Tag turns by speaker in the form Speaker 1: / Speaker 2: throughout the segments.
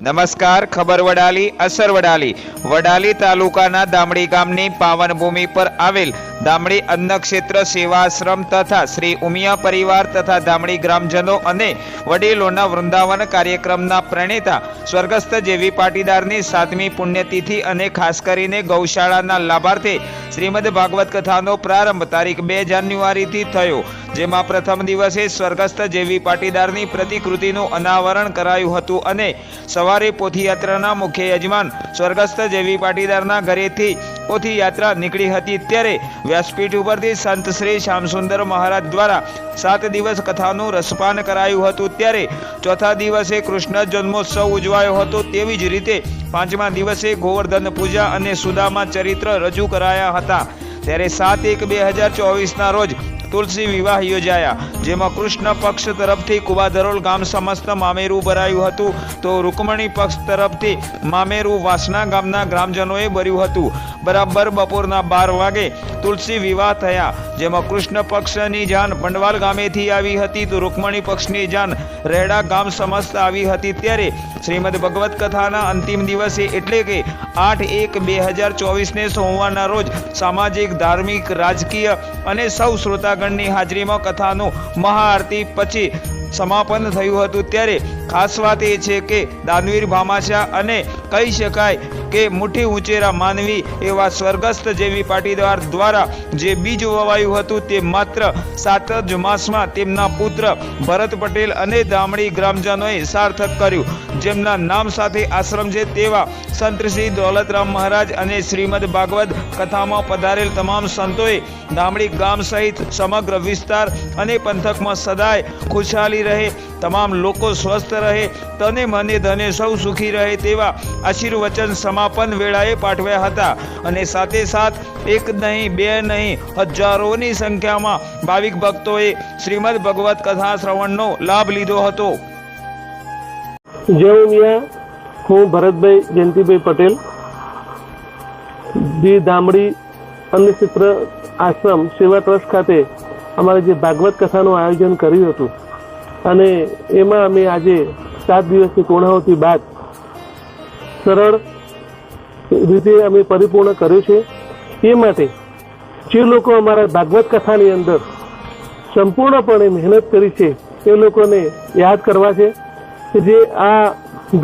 Speaker 1: નમસ્કાર ખબર વડાલી અસર વડાલી. વડાલી તાલુકાના દામડી ગામની પાવન ભૂમિ પર આવેલ દામડી અન્નક્ષેત્ર સેવાશ્રમ તથા શ્રી ઉમિયા પરિવાર તથા ધામડી ગ્રામજનો અને વડીલોના વૃંદાવન કાર્યક્રમના પ્રણેતા સ્વર્ગસ્થ જેવી પાટીદારની સાતમી પુણ્યતિથિ અને ખાસ કરીને ગૌશાળાના લાભાર્થે શ્રીમદ ભાગવત કથાનો પ્રારંભ તારીખ બે જાન્યુઆરીથી થયો, જેમાં પ્રથમ દિવસે સ્વર્ગસ્થ જેવી પાટીદારની પ્રતિકૃતિનું અનાવરણ કરાયું હતું અને સવારે પોથીયાત્રાના મુખ્ય યજમાન સ્વર્ગસ્થ જેવી પાટીદારના ઘરેથી પોથીયાત્રા નીકળી હતી. ત્યારે વ્યાસપીઠ ઉપરથી સંત શ્રી શ્યામસુંદર મહારાજ દ્વારા સાત દિવસ કથાનું રસપાન કરાયું હતું. ત્યારે ચોથા દિવસે કૃષ્ણ જન્મોત્સવ ઉજવાયો હતો. તેવી જ રીતે પાંચમા દિવસે ગોવર્ધન પૂજા અને સુદામા ચરિત્ર રજૂ કરાયા હતા. ત્યારે સાત એક બે હજાર ચોવીસના રોજ તુલસી વિવાહ યોજાયા, જેમાં કૃષ્ણ પક્ષ તરફથી કુવાધરોલ ગામ સમસ્ત મામેરું ભરાયું હતું. તો રૂકમણી પક્ષ તરફથી મામેરું વાસણા ગામના ગ્રામજનોએ ભર્યું હતું. બરાબર બપોરના બાર વાગે તુલસી વિવાહ થયા. જેમાં કૃષ્ણ પક્ષની જાન પંડવાલ ગામેથી આવી હતી તો રૂકમણી પક્ષની જાન રેડા ગામ સમસ્ત આવી હતી ત્યારે શ્રીમદ ભગવત કથાના અંતિમ દિવસે એટલે કે આઠ એક બે હજાર ચોવીસને સોમવારના રોજ સામાજિક, ધાર્મિક, રાજકીય અને સૌ શ્રોતાગણની હાજરીમાં કથાનું મહાઆરતી પછી સમાપન થયું હતું. ત્યારે ખાસ વાત એ છે કે દાનવીર ભામાશા અને કહી શકાય કે મુઠ્ઠી ઊંચેરા માનવી એવા સ્વર્ગસ્થ જેવી પાટીદાર દ્વારા જે બીજ વવાયું હતું તે માત્ર સાત જ માસમાં તેમના પુત્ર ભરત પટેલ અને દામડી ગ્રામજનોએ સાર્થક કર્યું. જેમના નામ સાથે આશ્રમ છે તેવા સંત શ્રી દોલતરામ મહારાજ અને શ્રીમદ ભાગવત કથામાં પધારેલ તમામ સંતોએ દામડી ગામ સહિત સમગ્ર વિસ્તાર અને પંથકમાં સદાય ખુશહાલી રહે, તમામ લોકો સ્વસ્થ રહે, તને મને ધને સૌ સુખી રહે તેવા આશીર્વચન સમાપન વેળાએ પાઠવ્યા હતા. અને સાથે સાથ એક નહીં, બે નહીં, હજારોની સંખ્યામાં ભાવિક ભક્તોએ શ્રીમદ ભગવત કથા શ્રવણનો લાભ લીધો હતો.
Speaker 2: જય ઉમિયા. હું ભરતભાઈ જયંતિભાઈ પટેલ. જી દામડી અન્નક્ષેત્ર આશ્રમ સેવા ટ્રસ્ટ ખાતે અમારે જે ભાગવત કથાનું આયોજન કર્યું હતું. અને એમાં અમે આજે સાત દિવસની પૂર્ણાહુતિ બાદ સરળ રીતે અમે પરિપૂર્ણ કર્યું છે. એ માટે જે લોકો અમારા ભાગવત કથાની અંદર સંપૂર્ણપણે મહેનત કરી છે, એ લોકોને યાદ કરવા છે. કે જે આ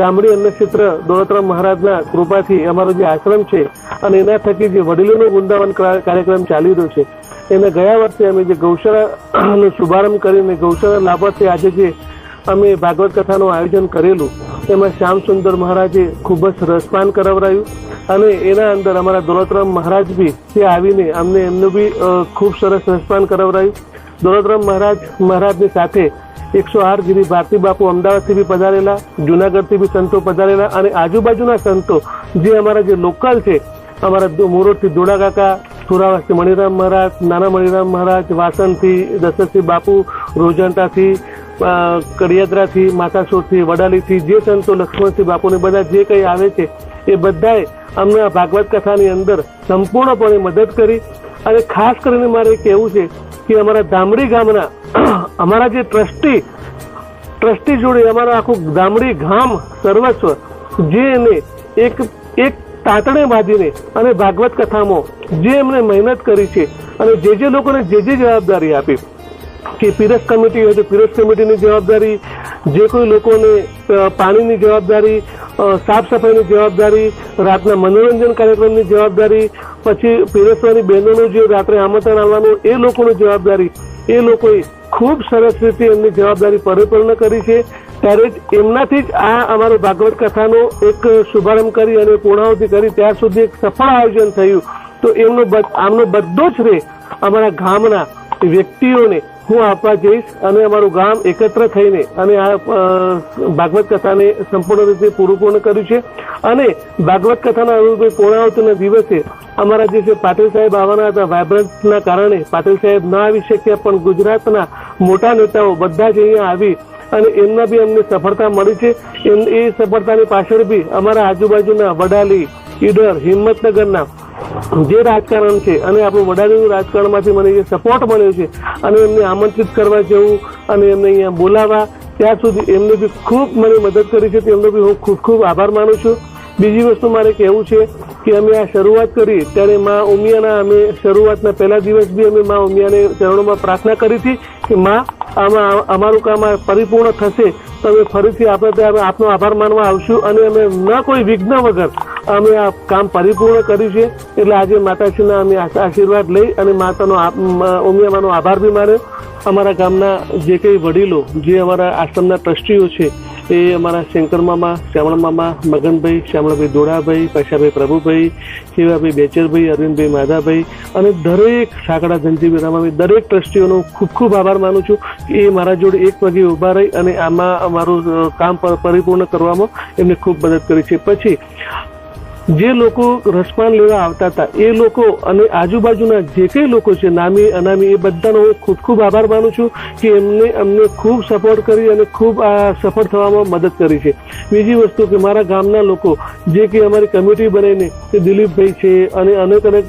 Speaker 2: ગામડી અન્નક્ષેત્ર દોલતરામ મહારાજના કૃપાથી અમારો જે આશ્રમ છે અને એના થકી જે વડીલોનું વૃંદાવન કાર્યક્રમ ચાલી રહ્યો છે, એને ગયા વર્ષે અમે જે ગૌશાળાનો શુભારંભ કરીને ગૌશાળા લાભાર્થે આજે જે અમે ભાગવત કથાનું આયોજન કરેલું, એમાં શ્યામ સુંદર મહારાજે ખૂબ જ રસપાન કરાવરાયું. અને એના અંદર અમારા દોલતરામ મહારાજ બી તે આવીને અમને એમનું બી ખૂબ સરસ રસપાન કરાવરાયું દોલતરામ મહારાજ, મહારાજની સાથે એકસો આઠ ગીરી ભારતી બાપુ અમદાવાદથી બી પધારેલા, જુનાગઢથી બી સંતો પધારેલા અને આજુબાજુના સંતો જે અમારા જે લોકલ છે, અમારા મોરોડથી દોડા કાકા સુરાવાસથી મણિરામ મહારાજ, નાના મણિરામ મહારાજ, વાસણથી દશરથસિંહ બાપુ, રોજંટાથી કડિયાદરાથી માતાસોરથી વડાલીથી, જે સંતો લક્ષ્મણસિંહ બાપુને બધા જે કંઈ આવે છે, એ બધાએ અમને આ ભાગવત કથાની અંદર સંપૂર્ણપણે મદદ કરી અને ખાસ કરીને મારે કહેવું છે કે અમારા ધામડી ગામના અમારા જે ટ્રસ્ટી ટ્રસ્ટી જોડે અમારા આખું ધામડી ગામ સર્વસ્વ, જે એને એક એક તાતણે બાંધીને અને ભાગવત કથામાં જે એમને મહેનત કરી છે અને જે જે લોકોને જે જે જવાબદારી આપી, કે પીરસ કમિટી હોય તો પીરસ કમિટીની જવાબદારી જે કોઈ લોકોને પાણીની જવાબદારી સાફ સફાઈની જવાબદારી, રાતના મનોરંજન કાર્યક્રમની જવાબદારી, પછી પીરસવાની બહેનોનું જે રાત્રે આમંત્રણ આવવાનું, એ લોકોની જવાબદારી, એ લોકોએ ખૂબ સરસ રીતે એમની જવાબદારી પરિપૂર્ણ કરી છે. ત્યારે જ એમનાથી જ આ અમારો ભાગવત કથાનો એક શુભારંભ કરી અને પૂર્ણાવતી કરી, ત્યાર સુધી એક સફળ આયોજન થયું. તો એમનો આમનો બધો જ રે અમારા ગામના વ્યક્તિઓને હું આપવા જઈશ અને અમારું ગામ એકત્ર થઈને અને આ ભાગવત કથાને સંપૂર્ણ રીતે પૂરું પૂર્ણ કર્યું છે. અને ભાગવત કથાના અનુરૂપે પૂર્ણાહુતિના દિવસે અમારા જે છે પાટીલ સાહેબ આવવાના હતા વાયબ્રન્સના કારણે પાટીલ સાહેબ ના આવી શક્યા, પણ ગુજરાતના મોટા નેતાઓ બધા જ અહીંયા આવી અને એમના બી અમને સફળતા મળી છે. એ સફળતાની પાછળ બી અમારા આજુબાજુના વડાલી, ઈડર, હિંમતનગરના જે રાજકારણ છે અને આપણું વડાલીનું રાજકારણમાંથી મને જે સપોર્ટ મળ્યો છે અને એમને આમંત્રિત કરવા જવું અને એમને અહીંયા બોલાવવા, ત્યાં સુધી એમને બી ખૂબ મને મદદ કરી છે. તેમનો બી હું ખૂબ ખૂબ આભાર માનું છું. બીજી વસ્તુ મારે કહેવું છે કે અમે આ શરૂઆત કરી ત્યારે મા ઉમિયાના અમે શરૂઆતના પહેલા દિવસ બી અમે મા ઉમિયાને ચરણોમાં પ્રાર્થના કરી હતી કે મા અમારું કામ પરિપૂર્ણ થશે, તો અમે ફરીથી આપણે ત્યાં આપનો આભાર માનવા આવશું અને અમે ન કોઈ વિઘ્ન વગર અમે આ કામ પરિપૂર્ણ કર્યું છે. એટલે આજે માતાજીના અમે આશીર્વાદ લઈ અને માતાનો ઉમિયામાનો આભાર બી માન્યો. અમારા ગામના જે કંઈ વડીલો, જે અમારા આશ્રમના ટ્રસ્ટીઓ છે, એ અમારા શંકર મામા, શ્યામળ મામા, મગનભાઈ, શ્યામળભાઈ દોડાભાઈ પૈસાભાઈ પ્રભુભાઈ, શિવાભાઈ બેચરભાઈ, અરવિંદભાઈ માધાભાઈ અને દરેક સાંકડા ધનજીભાઈ રામાભાઈ દરેક ટ્રસ્ટીઓનો ખૂબ ખૂબ આભાર માનું છું કે એ મારા જોડે એક પગે ઊભા રહી અને આમાં અમારું કામ પરિપૂર્ણ કરવામાં એમને ખૂબ મદદ કરી છે. પછી જે લોકો રસપાન લેવા આવતા હતા, એ લોકો અને આજુબાજુના જે કંઈ લોકો છે, નામી, અનામી, એ બધાનો હું ખૂબ ખૂબ આભાર માનું છું કે એમને, અમને ખૂબ સપોર્ટ કરી અને ખૂબ આ સફળ થવામાં મદદ કરી છે. બીજી વસ્તુ કે મારા ગામના લોકો, જે કે અમારી કમિટી બનાવીને તે દિલીપભાઈ છે અને અનેક અનેક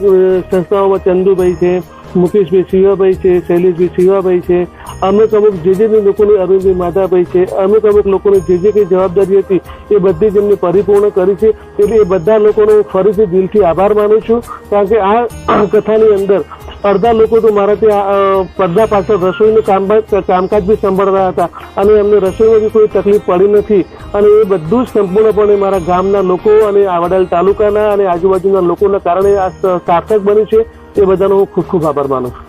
Speaker 2: સંસ્થાઓમાં ચંદુભાઈ છે મુકેશભાઈ શિવાભાઈ છે શૈલેષભાઈ શિવાભાઈ છે. અમુક અમુક જે જે લોકોની અરવિંદભાઈ માધાભાઈ છે અમુક અમુક લોકોની જે જે કંઈ જવાબદારી હતી, એ બધી જ એમને પરિપૂર્ણ કરી છે. એટલે એ બધા લોકોનો ફરીથી દિલથી આભાર માનું છું, કારણ કે આ કથાની અંદર અડધા લોકો તો મારા ત્યાં પડદા પાછળ રસોઈનું કામ કામકાજ બી સંભાળતા હતા અને એમને રસોઈમાં બી કોઈ તકલીફ પડી નથી. અને એ બધું જ સંપૂર્ણપણે મારા ગામના લોકો અને વડાલ તાલુકાના અને આજુબાજુના લોકોના કારણે આ સાર્થક બન્યું છે. એ બધાનો હું ખૂબ ખૂબ આભાર માનું છું.